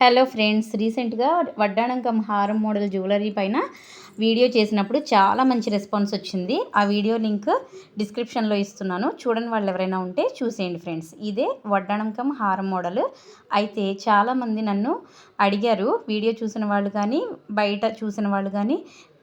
Hello friends రీసెంట్గా వడ్డాణంకం హారం model jewellery పైన వీడియో చేసినప్పుడు చాలా మంచి రెస్పాన్స్ వచ్చింది. ఆ వీడియో లింక్ డిస్క్రిప్షన్లో ఇస్తున్నాను. చూడని వాళ్ళు ఎవరైనా ఉంటే చూసేయండి ఫ్రెండ్స్. ఇదే వడ్డాణంకం హారం మోడల్. అయితే చాలామంది నన్ను అడిగారు వీడియో చూసిన వాళ్ళు కానీ బయట చూసిన వాళ్ళు కానీ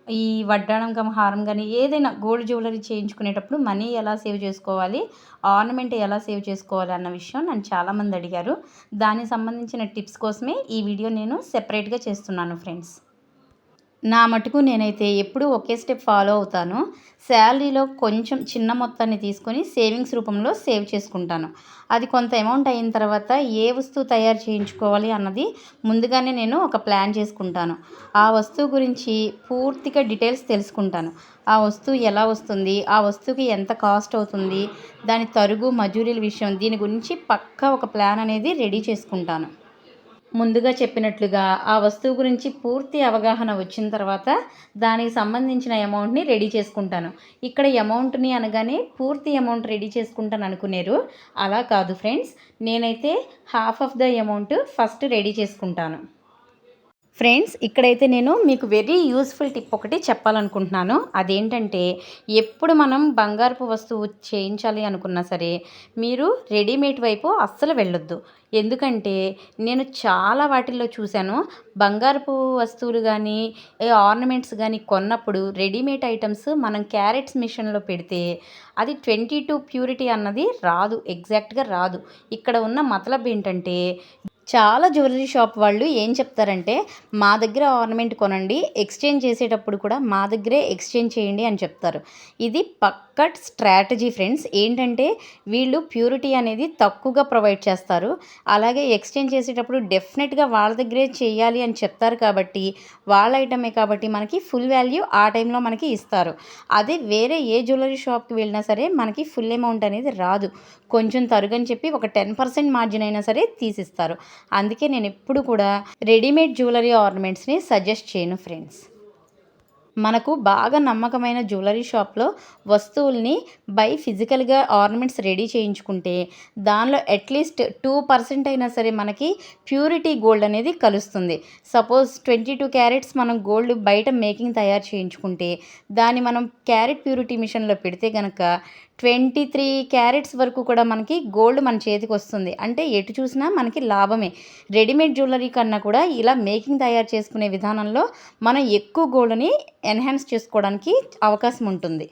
ఈ వడ్డాణం హారం కానీ ఏదైనా గోల్డ్ జ్యువెలరీ చేయించుకునేటప్పుడు మనీ ఎలా సేవ్ చేసుకోవాలి ఆర్నమెంట్ ఎలా సేవ్ చేసుకోవాలి అన్న విషయం నన్ను చాలామంది అడిగారు. దానికి సంబంధించిన టిప్స్ కోసమే ఈ వీడియో నేను సెపరేట్గా చేస్తున్నాను ఫ్రెండ్స్. నా మటుకు నేనైతే ఎప్పుడూ ఒకే స్టెప్ ఫాలో అవుతాను. శాలరీలో కొంచెం చిన్న మొత్తాన్ని తీసుకొని సేవింగ్స్ రూపంలో సేవ్ చేసుకుంటాను. అది కొంత అమౌంట్ అయిన తర్వాత ఏ వస్తువు తయారు చేయించుకోవాలి అన్నది ముందుగానే నేను ఒక ప్లాన్ చేసుకుంటాను. ఆ వస్తువు గురించి పూర్తిగా డీటెయిల్స్ తెలుసుకుంటాను. ఆ వస్తువు ఎలా వస్తుంది? ఆ వస్తువుకి ఎంత కాస్ట్ అవుతుంది? దాని తరుగు మజూరీల విషయం దీని గురించి పక్కా ఒక ప్లాన్ అనేది రెడీ చేసుకుంటాను. ముందుగా చెప్పినట్లుగా ఆ వస్తువు గురించి పూర్తి అవగాహన వచ్చిన తర్వాత దానికి సంబంధించిన అమౌంట్ని రెడీ చేసుకుంటాను. ఇక్కడ అమౌంట్ని అనగానే పూర్తి అమౌంట్ రెడీ చేసుకుంటాను అనుకునేరు. అలా కాదు ఫ్రెండ్స్ నేనైతే half of the amount first ready చేసుకుంటాను. ఫ్రెండ్స్ ఇక్కడైతే నేను మీకు వెరీ యూస్ఫుల్ టిప్ ఒకటి చెప్పాలనుకుంటున్నాను. అదేంటంటే ఎప్పుడు మనం బంగారపు వస్తువు చేయించాలి అనుకున్నా సరే మీరు రెడీమేడ్ వైపు అస్సలు వెళ్ళొద్దు. ఎందుకంటే నేను చాలా వాటిల్లో చూశాను. బంగారపు వస్తువులు కానీ ఆర్నమెంట్స్ కానీ కొన్నప్పుడు రెడీమేడ్ ఐటమ్స్ మనం క్యారెట్స్ మిషన్లో పెడితే అది ట్వంటీ టూ ప్యూరిటీ అన్నది రాదు ఎగ్జాక్ట్గా రాదు. ఇక్కడ ఉన్న మతలబ్ ఏంటంటే చాలా జ్యువెలరీ షాప్ వాళ్ళు ఏం చెప్తారంటే మా దగ్గర ఆర్నమెంట్ కొనండి ఎక్స్చేంజ్ చేసేటప్పుడు కూడా మా దగ్గరే ఎక్స్చేంజ్ చేయండి అని చెప్తారు. ఇది పక్కట్ స్ట్రాటజీ ఫ్రెండ్స్ ఏంటంటే వీళ్ళు ప్యూరిటీ అనేది తక్కువగా ప్రొవైడ్ చేస్తారు. అలాగే ఎక్స్చేంజ్ చేసేటప్పుడు డెఫినెట్గా వాళ్ళ దగ్గరే చేయాలి అని చెప్తారు కాబట్టి వాళ్ళ ఐటమే కాబట్టి మనకి ఫుల్ వాల్యూ ఆ టైంలో మనకి ఇస్తారు. అదే వేరే ఏ జ్యువెలరీ షాప్కి వెళ్ళినా సరే మనకి ఫుల్ అమౌంట్ అనేది రాదు. కొంచెం తరుగని చెప్పి ఒక టెన్ పర్సెంట్ మార్జిన్ అయినా సరే తీసిస్తారు. అందుకే నేను ఎప్పుడు కూడా రెడీమేడ్ జ్యువెలరీ ఆర్నమెంట్స్ని సజెస్ట్ చేయను ఫ్రెండ్స్. మనకు బాగా నమ్మకమైన జ్యువెలరీ షాప్లో వస్తువుల్ని బై ఫిజికల్గా ఆర్నమెంట్స్ రెడీ చేయించుకుంటే దానిలో అట్లీస్ట్ టూ పర్సెంట్ అయినా సరే మనకి ప్యూరిటీ గోల్డ్ అనేది కలుస్తుంది. సపోజ్ ట్వంటీ టూ క్యారెట్స్ మనం గోల్డ్ బయట మేకింగ్ తయారు చేయించుకుంటే దాన్ని మనం క్యారెట్ ప్యూరిటీ మిషన్లో పెడితే కనుక ట్వంటీ త్రీ క్యారెట్స్ వరకు కూడా మనకి గోల్డ్ మన చేతికి వస్తుంది. అంటే ఎటు చూసినా మనకి లాభమే. రెడీమేడ్ జ్యువెలరీ కన్నా కూడా ఇలా మేకింగ్ తయారు చేసుకునే విధానంలో మనం ఎక్కువ గోల్డ్ని ఎన్హాన్స్ చేసుకోవడానికి అవకాశం ఉంటుంది.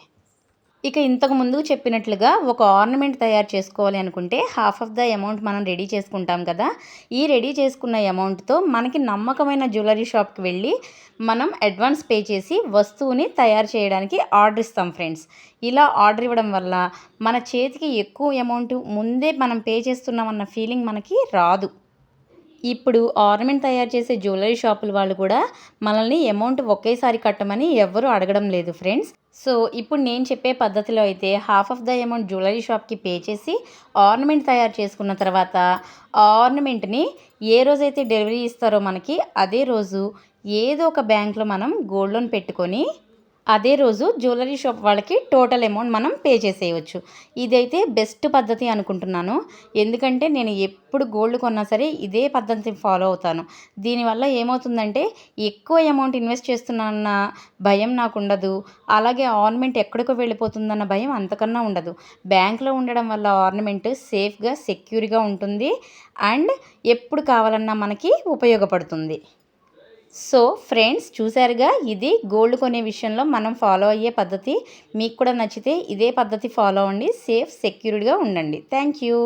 ఇక ఇంతకు ముందు చెప్పినట్లుగా ఒక ఆర్నమెంట్ తయారు చేసుకోవాలి అనుకుంటే హాఫ్ ఆఫ్ ద అమౌంట్ మనం రెడీ చేసుకుంటాం కదా. ఈ రెడీ చేసుకున్న అమౌంట్తో మనకి నమ్మకమైన జ్యువెలరీ షాప్కి వెళ్ళి మనం అడ్వాన్స్ పే చేసి వస్తువుని తయారు చేయడానికి ఆర్డర్ ఇస్తాం ఫ్రెండ్స్ ఇలా ఆర్డర్ ఇవ్వడం వల్ల మన చేతికి ఎక్కువ అమౌంట్ ముందే మనం పే చేస్తున్నామన్న ఫీలింగ్ మనకి రాదు. ఇప్పుడు ఆర్నమెంట్ తయారు చేసే జ్యువెలరీ షాపుల వాళ్ళు కూడా మనల్ని అమౌంట్ ఒకేసారి కట్టమని ఎవ్వరూ అడగడం లేదు ఫ్రెండ్స్ సో ఇప్పుడు నేను చెప్పే పద్ధతిలో అయితే half of the amount jewellery షాప్కి పే చేసి ఆర్నమెంట్ తయారు చేసుకున్న తర్వాత ఆ ఆర్నమెంట్ని ఏ రోజైతే డెలివరీ ఇస్తారో మనకి అదే రోజు ఏదో ఒక బ్యాంక్లో మనం గోల్డ్ లోన్ పెట్టుకొని అదే రోజు జ్యువెలరీ షాప్ వాళ్ళకి టోటల్ అమౌంట్ మనం పే చేసేయవచ్చు. ఇదైతే బెస్ట్ పద్ధతి అనుకుంటున్నాను. ఎందుకంటే నేను ఎప్పుడు గోల్డ్ కొన్నా సరే ఇదే పద్ధతి ఫాలో అవుతాను. దీనివల్ల ఏమవుతుందంటే ఎక్కువ అమౌంట్ ఇన్వెస్ట్ చేస్తున్నా భయం నాకు ఉండదు. అలాగే ఆర్నమెంట్ ఎక్కడికో వెళ్ళిపోతుందన్న భయం అంతకన్నా ఉండదు. బ్యాంక్లో ఉండడం వల్ల ఆర్నమెంట్ సేఫ్గా సెక్యూర్గా ఉంటుంది. అండ్ ఎప్పుడు కావాలన్నా మనకి ఉపయోగపడుతుంది. సో ఫ్రెండ్స్ చూసారుగా ఇది గోల్డ్ కొనే విషయంలో మనం ఫాలో అయ్యే పద్ధతి. మీకు కూడా నచ్చితే ఇదే పద్ధతి ఫాలో అవ్వండి. సేఫ్ సెక్యూర్డ్గా ఉండండి. Thank you.